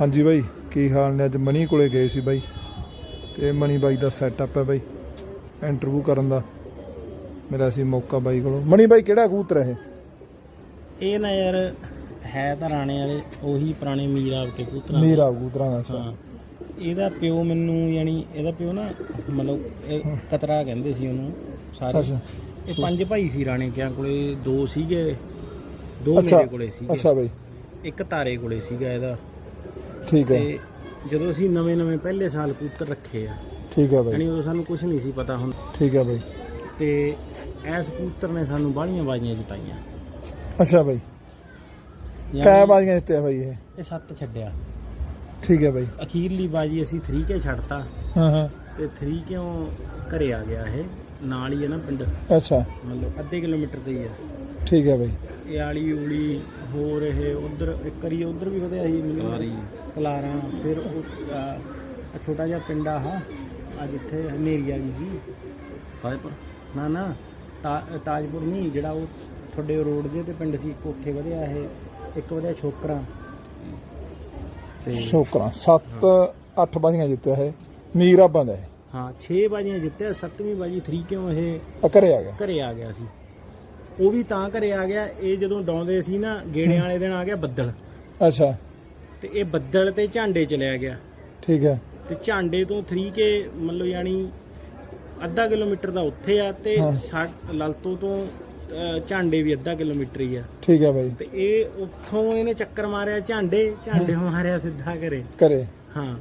ਹਾਂਜੀ ਬਾਈ ਕੀ ਹਾਲ ਨੇ? ਅੱਜ ਮਣੀ ਕੋਲੇ ਗਏ ਸੀ ਬਾਈ। ਤੇ ਮਣੀ ਬਾਈ ਦਾ ਸੈਟਅਪ ਹੈ ਬਾਈ ਇੰਟਰਵਿਊ ਕਰਨ ਦਾ। ਮੇਰਾ ਸੀ ਮੌਕਾ ਬਾਈ ਕੋਲੋਂ। ਮਣੀ ਬਾਈ ਕਿਹੜਾ ਕਬੂਤਰ ਹੈ ਇਹ? ਨਾ ਯਾਰ ਹੈ ਤਾਂ ਰਾਣੇ ਵਾਲੇ ਉਹੀ ਪੁਰਾਣੇ ਮੀਰ ਕੇ ਇਹ ਕਬੂਤਰਾਂ ਨੀਰਾ ਕਬੂਤਰਾਂ ਦਾ ਸਾ ਹਾਂ। ਇਹਦਾ ਪਿਓ ਮੈਨੂੰ ਯਾਨੀ ਇਹਦਾ ਪਿਓ ਨਾ ਮਤਲਬ ਇਹ ਕਤਰਾ ਕਹਿੰਦੇ ਸੀ ਉਹਨੂੰ ਸਾਰੇ। ਅੱਛਾ। ਇਹ ਪੰਜ ਭਾਈ ਸੀ ਰਾਣੇ ਕਿਆਂ ਕੋਲੇ ਦੋ ਸੀਗੇ ਦੋ ਅੱਛਾ। ਮੇਰੇ ਕੋਲੇ ਸੀਗੇ। ਅੱਛਾ ਬਾਈ। ਇੱਕ ਤਾਰੇ ਕੋਲੇ ਸੀਗਾ ਇਹਦਾ। ਠੀਕ ਹੈ ਤੇ ਜਦੋਂ ਅਸੀਂ ਨਵੇਂ ਨਵੇਂ ਪਹਿਲੇ ਸਾਲ ਕਬੂਤਰ ਰੱਖੇ ਆ ਠੀਕ ਹੈ ਬਾਈ। ਯਾਨੀ ਉਦੋਂ ਸਾਨੂੰ ਕੁਝ ਨਹੀਂ ਸੀ ਪਤਾ ਹੁਣ। ਠੀਕ ਹੈ ਬਾਈ। ਤੇ ਐਸ ਕਬੂਤਰ ਨੇ ਸਾਨੂੰ ਬਾਹਲੀਆਂ ਬਾਜ਼ੀਆਂ ਜਿਤਾਈਆਂ। ਅੱਛਾ ਬਾਈ। ਕਾਇਆ ਬਾਜ਼ੀਆਂ ਜਿੱਤਿਆ ਬਾਈ ਇਹ? ਇਹ ਸੱਤ ਛੱਡਿਆ। ਠੀਕ ਹੈ ਬਾਈ। ਅਖੀਰਲੀ ਬਾਜੀ ਅਸੀਂ 3 ਕੇ ਛੱਡਤਾ। ਹਾਂ ਹਾਂ। ਤੇ 3 ਕਿਉਂ ਘਰੇ ਆ ਗਿਆ ਇਹ? ਨਾਲ ਹੀ ਹੈ ਨਾ ਪਿੰਡ। ਅੱਛਾ। ਮਤਲਬ ਅੱਧੇ ਕਿਲੋਮੀਟਰ ਤੇ ਹੀ ਆ। ਠੀਕ ਹੈ ਬਾਈ। ਇਹ ਆਲੀ ਉਲੀ ਹੋਰ ਇਹ ਉਧਰ ਇੱਕ ਵਾਰੀ ਉਧਰ ਵੀ ਵਧਿਆ ਸੀ ਮੈਨੂੰ। ਕਲਾਰਾਂ। ਫਿਰ ਉਹ ਆ ਛੋਟਾ ਜਿਹਾ ਪਿੰਡ ਆ ਹਾਂ ਆ ਜਿੱਥੇ ਹਨੇਰੀ ਆ ਗਈ ਸੀ। ਤਾਜਪੁਰ? ਨਾ ਨਾ ਤਾ- ਤਾਜਪੁਰ ਨਹੀਂ ਜਿਹੜਾ ਉਹ ਤੁਹਾਡੇ ਰੋਡ ਦੇ ਤੇ ਪਿੰਡ ਸੀ ਇੱਕ ਉੱਥੇ ਵਧਿਆ ਇਹ ਇੱਕ ਵਧਿਆ ਛੋਕਰਾ। ਤੇ ਸ਼ੋਕਰਾਂ 7 8 ਬਾਜ਼ੀਆਂ ਜਿੱਤਿਆ ਹੈ ਮੀਰਾ ਬੰਦਾ ਹੈ ਹਾਂ 6 ਬਾਜੀਆਂ ਜਿੱਤਿਆ ਸੱਤਵੀਂ ਬਾਜੀ 3 ਕਿਉਂ ਇਹ ਘਰੇ ਆ ਗਿਆ। ਘਰੇ ਆ ਗਿਆ ਸੀ। ਉਹ ਵੀ ਤਾਂ ਘਰੇ ਆ ਗਿਆ ਇਹ ਜਦੋਂ ਡਾਉਂਦੇ ਸੀ ਨਾ ਗੇੜਿਆਂ ਵਾਲੇ ਦਿਨ ਆ ਗਿਆ ਬੱਦਲ। ਅੱਛਾ। ਤੇ ਇਹ ਬੱਦਲ ਤੇ ਝਾਂਡੇ ਚਲਿਆ ਗਿਆ। ਠੀਕ ਹੈ। ਤੇ ਝਾਂਡੇ ਤੋਂ 3 ਕੇ ਮਤਲਬ ਯਾਨੀ ਅੱਧਾ ਕਿਲੋਮੀਟਰ ਦਾ ਉੱਥੇ ਆ ਤੇ ਹਾਂ। ਸਾ- ਲਲਤੋਂ ਤੋਂ ਅ, ਝਾਂਡੇ ਵੀ ਅੱਧਾ ਕਿਲੋਮੀਟਰ ਹੀ ਆ। ਠੀਕ ਹੈ ਬਾਈ। ਤੇ ਇਹ ਉੱਥੋਂ ਇਹਨੇ ਚੱਕਰ ਮਾਰਿਆ ਝਾਂਡੇ ਝਾਂਡੇ ਮਾਰਿਆ ਸਿੱਧਾ ਘਰੇ। ਘਰੇ। ਹਾਂ।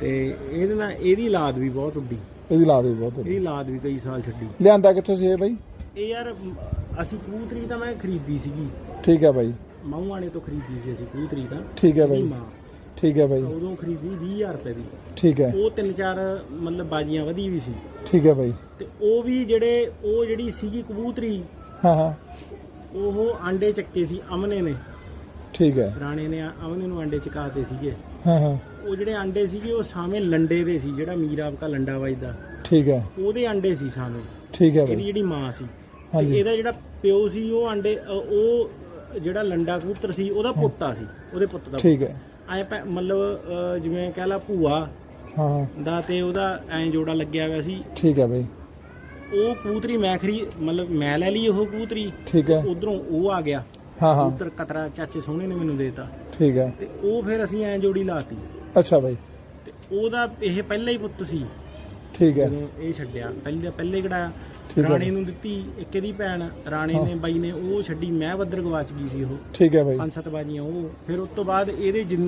ਤੇ ਇਹਦੇ ਨਾਲ ਇਹਦੀ ਲਾਦ ਵੀ ਬਹੁਤ ਉੱਡੀ ਇਹਦੀ ਲਾ ਦੇ ਬਹੁਤ ਇਹਦੀ ਲਾਦ ਵੀ ਕਈ ਸਾਲ ਛੱਡੀ। ਲਿਆਂਦਾ ਕਿੱਥੋਂ ਸੀ ਇਹ ਬਾਈ? ਇਹ ਯਾਰ ਅਸੀਂ ਕਬੂਤਰੀ ਤਾਂ ਮੈਂ ਖਰੀਦੀ ਸੀਗੀ। ਠੀਕ ਹੈ ਬਾਈ। ਮਾਹੂਆਣੇ ਤੋਂ ਖਰੀਦੀ ਸੀ ਅਸੀਂ ਕਬੂਤਰੀ ਤਾਂ। ਠੀਕ ਹੈ ਬਾਈ। ਠੀਕ ਹੈ ਬਾਈ। ਉਦੋਂ ਖਰੀਦੀ 20000 ਰੁਪਏ ਦੀ। ਠੀਕ ਹੈ। ਉਹ ਤਿੰਨ ਚਾਰ ਮਤਲਬ ਬਾਜੀਆਂ ਵਧੀ ਵੀ ਸੀ। ਠੀਕ ਹੈ ਬਾਈ। ਤੇ ਉਹ ਵੀ ਜਿਹੜੇ ਉਹ ਜਿਹੜੀ ਸੀਗੀ ਕਬੂਤਰੀ ਹਾਂ ਹਾਂ। ਉਹ ਆਂਡੇ ਚੱਕੇ ਸੀ ਅਮਨੇ ਨੇ। ਠੀਕ ਹੈ। ਰਾਣੇ ਨੇ ਅਮਨੇ ਨੂੰ ਆਂਡੇ ਚਕਾਤੇ ਸੀਗੇ। ਹਾਂ ਹਾਂ। ਉਹ ਜਿਹੜੇ ਆਂਡੇ ਸੀਗੇ ਉਹ ਸਾਵੇਂ ਲੰਡੇ ਦੇ ਸੀ ਜਿਹੜਾ ਮੀਰ ਆਪਕਾ ਲੰਡਾ ਵੱਜਦਾ। ਠੀਕ ਹੈ। ਉਹਦੇ ਆਂਡੇ ਸੀ ਸਾਵੇਂ ਠੀਕ ਹੈ ਇਹਦੀ ਬਾਈ। ਜਿਹੜੀ ਮਾਂ ਸੀ। ਤੇ ਹਾਂਜੀ। ਇਹਦਾ ਜਿਹੜਾ ਪਿਓ ਸੀ ਉਹ ਆਂਡੇ ਅ, ਉਹ ਜਿਹੜਾ ਲੰਡਾ ਕਬੂਤਰ ਸੀ ਉਹਦਾ ਪੋਤਾ ਸੀ ਉਹਦੇ ਪੁੱਤ ਦਾ ਠੀਕ ਹੈ। ਐ ਮਤਲਬ ਅ, ਜਿਵੇਂ ਕਹਿ ਲਾ ਭੂਆ ਹਾਂ। ਹਾਂ ਦਾ ਤੇ ਉਹਦਾ ਐਂ ਜੋੜਾ ਲੱਗਿਆ ਹੋਇਆ ਸੀ। ਠੀਕ ਹੈ ਬਾਈ। ਉਹ ਕਬੂਤਰੀ ਮੈਂ ਖਰੀ ਮਤਲਬ ਮੈਂ ਲੈ ਲਈ ਉਹ ਕਬੂਤਰੀ। ਠੀਕ ਹੈ। ਉਧਰੋਂ ਉਹ ਆ ਗਿਆ। ਹਾਂ ਹਾਂ। ਕਬੂਤਰ ਕਤਰਾ ਚਾਚੇ ਸੋਹਣੇ ਨੇ ਮੈਨੂੰ ਦੇਤਾ। ਠੀਕ ਹੈ। ਤੇ ਉਹ ਫਿਰ ਅਸੀਂ ਐਂ ਜੋੜੀ ਲਾਤੀ ਅੱਛਾ ਬਾਈ। ਤੇ ਉਹਦਾ ਇਹ ਪਹਿਲਾ ਹੀ ਪੁੱਤ ਸੀ। ਠੀਕ ਹੈ। ਜਦੋਂ ਇਹ ਛੱਡਿਆ ਪਹਿਲੇ ਪਹਿਲੇ ਕਿਹੜਾ ਠੀਕ ਹੈ। ਨੂੰ ਦਿੱਤੀ ਇੱਕ ਇਹਦੀ ਭੈਣ ਰਾਣੇ ਨੇ ਬਾਈ ਨੇ ਉਹ ਛੱਡੀ ਮੈਂ ਬੱਦਰ ਗਵਾਚ ਗਈ ਸੀ ਉਹ। ਠੀਕ ਹੈ ਬਾਈ। ਪੰਜ ਸੱਤ ਬਾਜੀਆਂ ਉਹ। ਫਿਰ ਉਸ ਤੋਂ ਬਾਅਦ ਇਹਦੇ ਜਿੰਨੇ